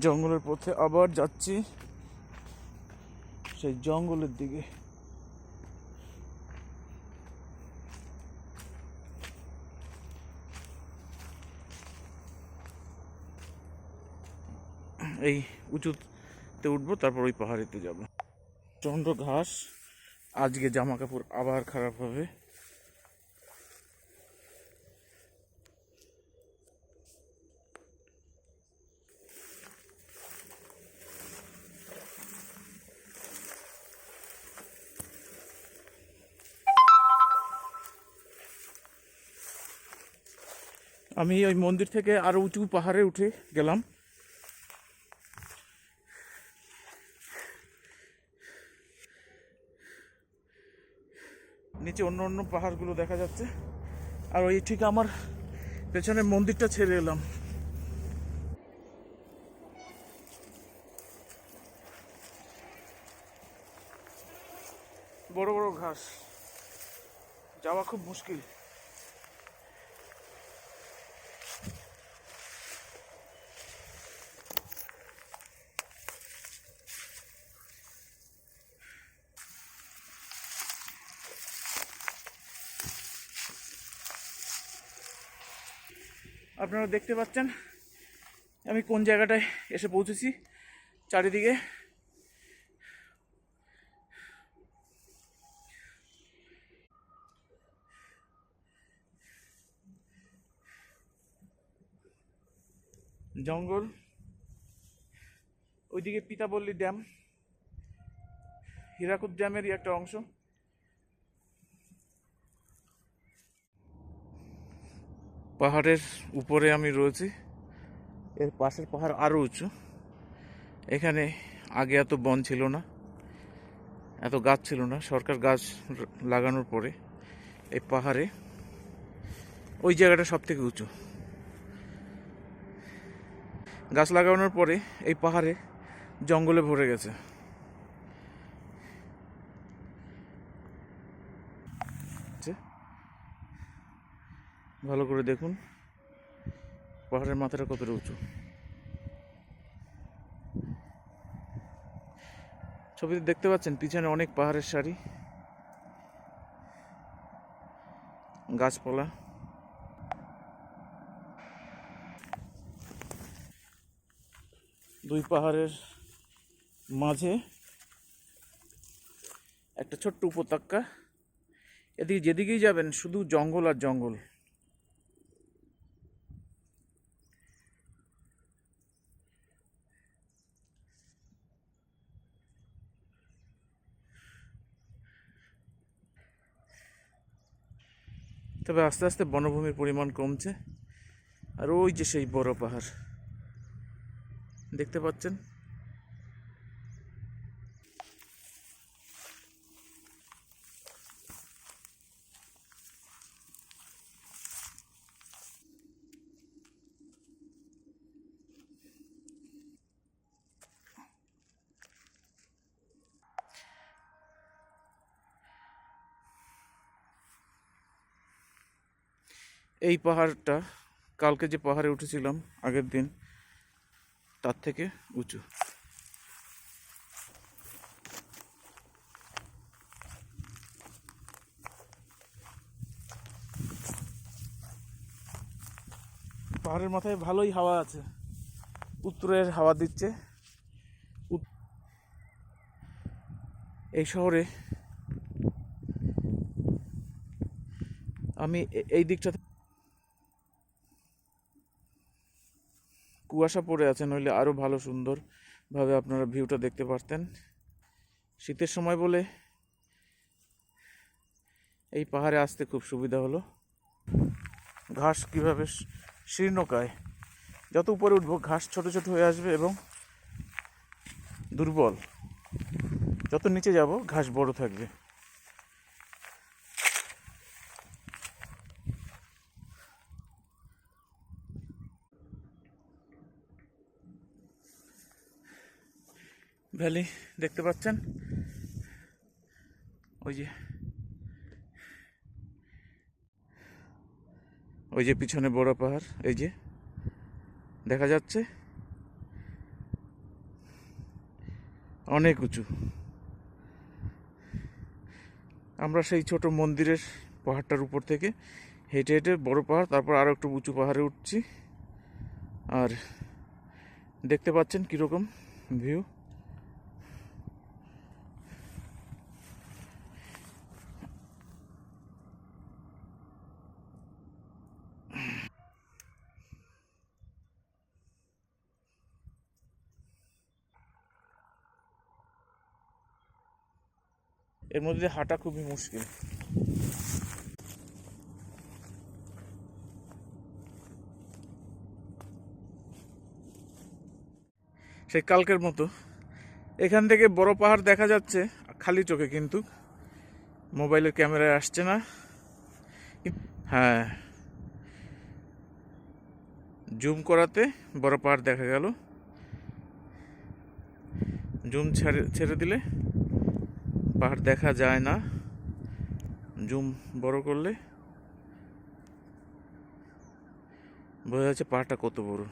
জঙ্গলের পথে আবার যাচ্ছি। সেই জঙ্গলের দিকে। এই উঁচুতে উঠবো, তারপর ওই পাহাড়িতে যাব। চন্দ্র ঘাস আজকে জামা কাপড় আবার খারাপ হবে। আমি ওই মন্দির থেকে আরও উঁচু পাহাড়ে উঠে গেলাম। নিচে অন্য অন্য পাহাড়গুলো দেখা যাচ্ছে। আর ওই ঠিক আমার পেছনে মন্দিরটা ছেড়ে এলাম। বড় বড় ঘাস। যাওয়া খুব মুশকিল। আপনারা দেখতে পাচ্ছেন, আমি কোন জায়গাটায় এসে পৌঁছেছি, চারিদিকে। জঙ্গল, ওইদিকে পিতাবল্লী ড্যাম, হীরাকুদ ড্যামেরই একটা অংশ। পাহাড়ের উপরে আমি রয়েছি। এর পাশের পাহাড় আরও উঁচু। এখানে আগে এত বন ছিল না, এত গাছ ছিল না। সরকার গাছ লাগানোর পরে এই পাহাড়ে ওই জায়গাটা সব থেকে উঁচু। গাছ লাগানোর পরে এই পাহাড়ে জঙ্গলে ভরে গেছে যে, ভালো করে দেখুন। পাহাড়ের মাথাটা কতটা উঁচু। ছবিতে দেখতে পাচ্ছেন, পিছনে অনেক পাহাড়ের সারি। গাছপালা। দুই পাহাড়ের মাঝে একটা ছোট্ট উপত্যকা। এদিকে যেদিকেই যাবেন, শুধু জঙ্গল আর জঙ্গল। তবে আস্তে আস্তে বনভূমির পরিমাণ কমছে। আর ওই যে সেই বড় পাহাড়। দেখতে পাচ্ছেন? এই পাহাড়টা, কালকে যে পাহাড়ে উঠেছিলাম, আগের দিন, তার থেকে উঁচু। পাহাড়ের মাথায় ভালোই হাওয়া আছে। উত্তরের হাওয়া দিচ্ছে। এই শহরে আমি এই দিকটা কুয়াশা পড়ে আছে, নইলে আরও ভালো সুন্দরভাবে আপনারা ভিউটা দেখতে পারতেন। শীতের সময় বলে এই পাহাড়ে আসতে খুব সুবিধা হলো। ঘাস কীভাবে শীর্ণকায় যত উপরে উঠবো, ঘাস ছোট ছোট হয়ে আসবে এবং দুর্বল। যত নিচে যাব, ঘাস বড় থাকবে। ভ্যালি দেখতে পাচ্ছেন? ওই যে। ওই যে পিছনে বড় পাহাড়, এই যে। দেখা যাচ্ছে? অনেক উঁচু। আমরা সেই ছোট মন্দিরের পাহাড়টার উপর থেকে হেঁটে হেঁটে বড় পাহাড়, তারপর আরও একটু উঁচু পাহাড়ে উঠছি। আর দেখতে পাচ্ছেন কীরকম ভিউ এর মধ্যে হাঁটা খুবই মুশকিল। সেই কালকের মতো। এখান থেকে বড় পাহাড় দেখা যাচ্ছে, খালি চোখে কিন্তু। মোবাইলের ক্যামেরায় আসছে না। হ্যাঁ। জুম করাতে বড় পাহাড় দেখা গেল। জুম ছেড়ে ছেড়ে দিলে পাহাড় দেখা যায় না। জুম বড় করলে। বোঝা যাচ্ছে পাহাড়টা কত বড়।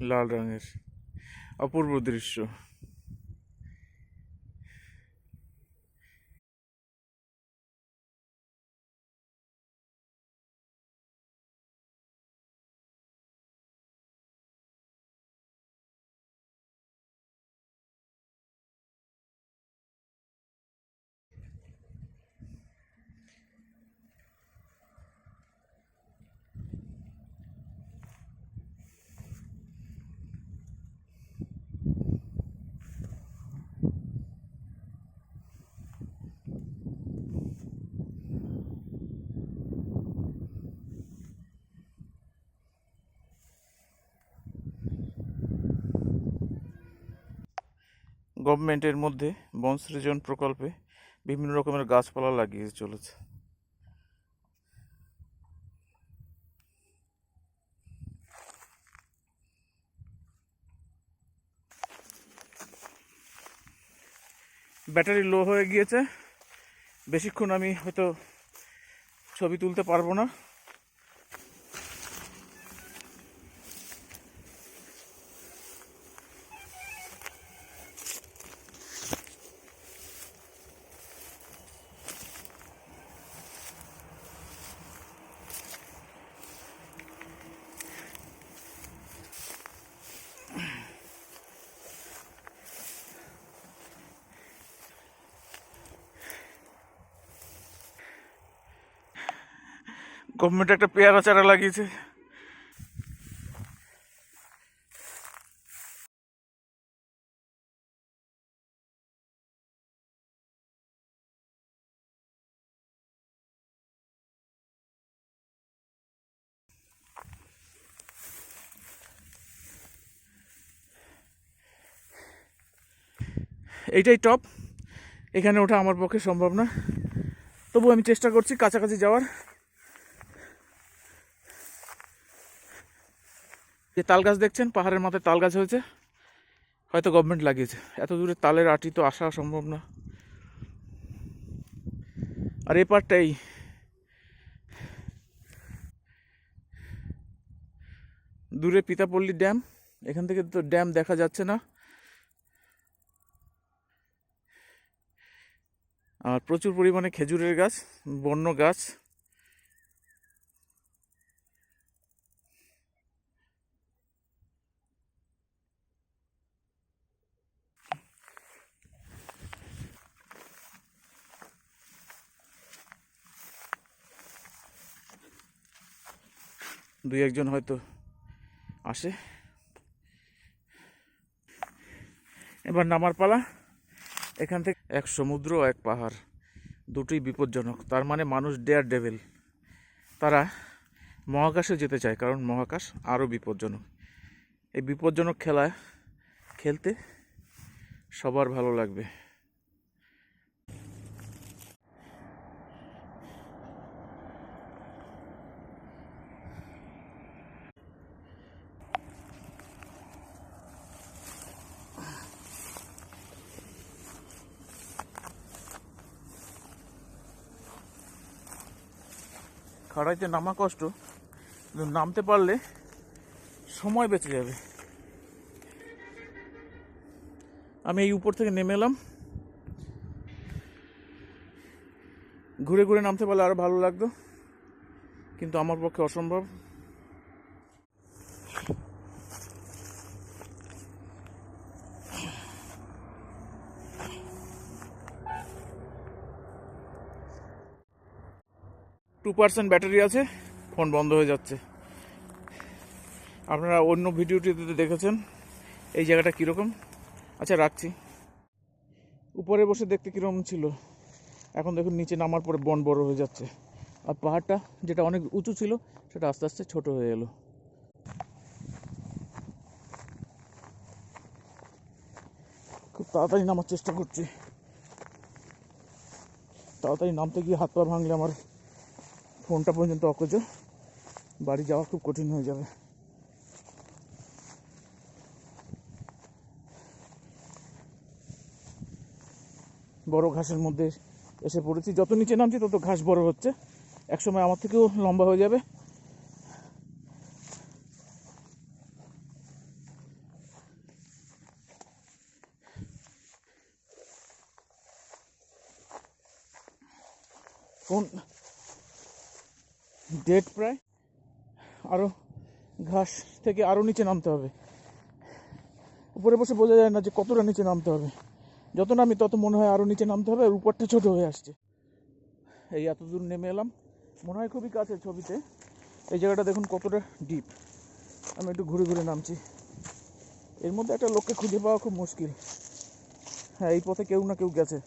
লাল রঙের অপূর্ব দৃশ্য। গভর্নমেন্টের মধ্যে বন সৃজন প্রকল্পে বিভিন্ন রকমের গাছপালা লাগিয়ে চলেছে। ব্যাটারি লো হয়ে গিয়েছে। বেশিক্ষণ আমি হয়তো ছবি তুলতে পারব না। গভর্নমেন্ট একটা পেয়ারা চারা লাগিয়েছে। এইটাই টপ। এখানে ওঠা আমার পক্ষে সম্ভব না। তবু আমি চেষ্টা করছি কাছাকাছি যাওয়ার। যে তাল গাছ দেখছেন, পাহাড়ের মাথায় তাল গাছ হয়েছে। হয়তো গভর্নমেন্ট লাগিয়েছে। এত দূরে তালের আটি তো আসা সম্ভব না। আর এ পারটাই। দূরে পিতাপল্লী ড্যাম। এখান থেকে তো ড্যাম দেখা যাচ্ছে না। আর প্রচুর পরিমাণে খেজুরের গাছ, বন্য গাছ। দুই একজন হয়তো আসে। এবার নামার পালা। এখান থেকে এক সমুদ্র, এক পাহাড়, দুটোই বিপজ্জনক। তার মানে মানুষ ডেয়ার ডেভেল। তারা মহাকাশে যেতে চায়, কারণ মহাকাশ আরও বিপজ্জনক। এই বিপজ্জনক খেলা খেলতে সবার ভালো লাগবে। খাড়াইতে নামা কষ্ট, কিন্তু নামতে পারলে সময় বেঁচে যাবে। আমি এই উপর থেকে নেমে এলাম। ঘুরে ঘুরে নামতে পারলে আরও ভালো লাগতো, কিন্তু আমার পক্ষে অসম্ভব। টু পার্সেন্ট ব্যাটারি আছে, ফোন বন্ধ হয়ে যাচ্ছে। আপনারা অন্য ভিডিওটিতে দেখেছেন, এই জায়গাটা কীরকম? আচ্ছা রাখছি। উপরে বসে দেখতে কীরকম ছিল? এখন দেখুন, নিচে নামার পরে বন বড় হয়ে যাচ্ছে। আর পাহাড়টা যেটা অনেক উঁচু ছিল, সেটা আস্তে আস্তে ছোট হয়ে এলো খুব তাড়াতাড়ি নামার চেষ্টা করছি। তাড়াতাড়ি নামতে গিয়ে হাত পা ভাঙলে আমার ফোনটা পর্যন্ত অকেজ। বাড়ি যাওয়া খুব কঠিন হয়ে যাবে। বড় ঘাসের মধ্যে এসে পড়েছি। যত নিচে নামছি, তত ঘাস বড় হচ্ছে। একসময় আমার থেকেও লম্বা হয়ে যাবে কোন ডেট প্রায়। আরও ঘাস থেকে আরও নিচে নামতে হবে। উপরে বসে বোঝা যায় না যে কতটা নিচে নামতে হবে। যত নামি তত মনে হয় আরও নিচে নামতে হবে, আর উপরটা ছোট হয়ে আসছে। এই এত দূর নেমে এলাম। মনে হয় খুবই কাছে ছবিতে। এই জায়গাটা দেখুন কতটা ডিপ আমি একটু ঘুরে ঘুরে নামছি। এর মধ্যে একটা লোককে খুঁজে পাওয়া খুব মুশকিল। হ্যাঁ এই পথে কেউ না কেউ গেছে।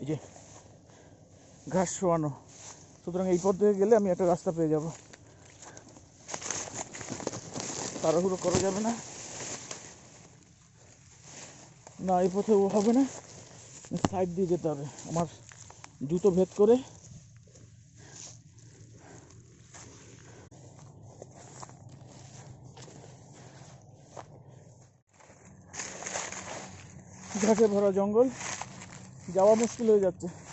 এই যে ঘাস শোয়ানো। সুতরাং এই পথ থেকে গেলে আমি একটা রাস্তা পেয়ে যাব। তাড়াহুড়ো করা যাবে না। না, এই পথে ও হবে না। সাইড দিয়ে যেতে হবে। আমার জুতো ভেদ করে। ঘাটে ভরা জঙ্গল, যাওয়া মুশকিল হয়ে যাচ্ছে।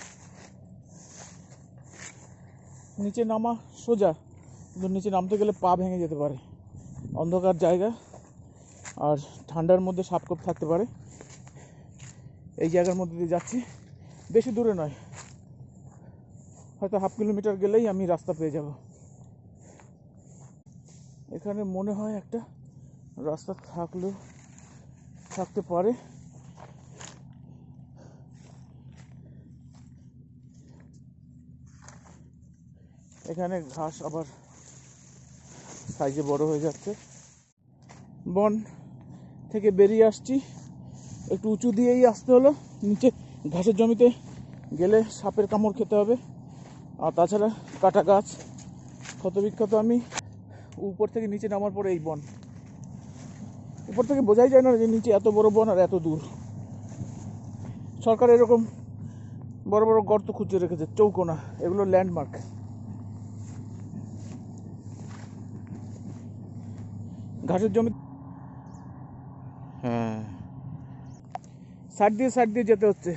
নিচে নামা সোজা, কিন্তু নিচে নামতে গেলে পা ভেঙে যেতে পারে। অন্ধকার জায়গা, আর ঠান্ডার মধ্যে সাপকোপ থাকতে পারে। এই জায়গার মধ্যে দিয়ে যাচ্ছি। বেশি দূরে নয়। হয়তো হাফ কিলোমিটার গেলেই আমি রাস্তা পেয়ে যাব। এখানে মনে হয় একটা রাস্তা থাকলেও, থাকতে পারে। এখানে ঘাস আবার সাইজে বড় হয়ে যাচ্ছে। বন থেকে বেরিয়ে আসছি। একটু উঁচু দিয়েই আসতে হলো। নিচে ঘাসের জমিতে গেলে সাপের কামড় খেতে হবে। আর তাছাড়া কাটা গাছ ক্ষত বিক্ষত আমি উপর থেকে নিচে নামার পরে এই বন। উপর থেকে বোঝাই যায় না যে নিচে এত বড় বন আর এত দূর। সরকার এরকম বড় বড় গর্ত খুঁজে রেখেছে, চৌকোনা। এগুলো ল্যান্ডমার্ক ঘাসের জমি হ্যাঁ। সাইড দিয়ে সাইড দিয়ে যেতে হচ্ছে।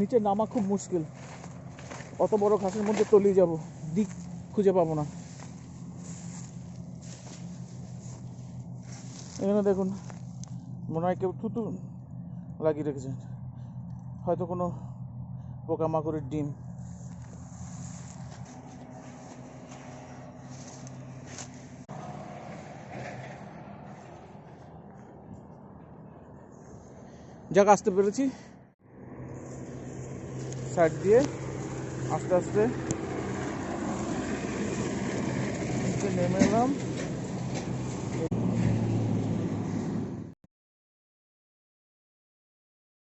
নিচে নামা খুব মুশকিল। অত বড় ঘাসের মধ্যে তলিয়ে যাব দিক খুঁজে পাবো না। এখানে দেখুন মনে হয় কেউ থুতু লাগিয়ে রেখেছেন হয়তো কোনো পোকামাকড়ের ডিম। যাক আসতে পেরেছি। সাইড দিয়ে আস্তে আস্তে। নেমে এলাম।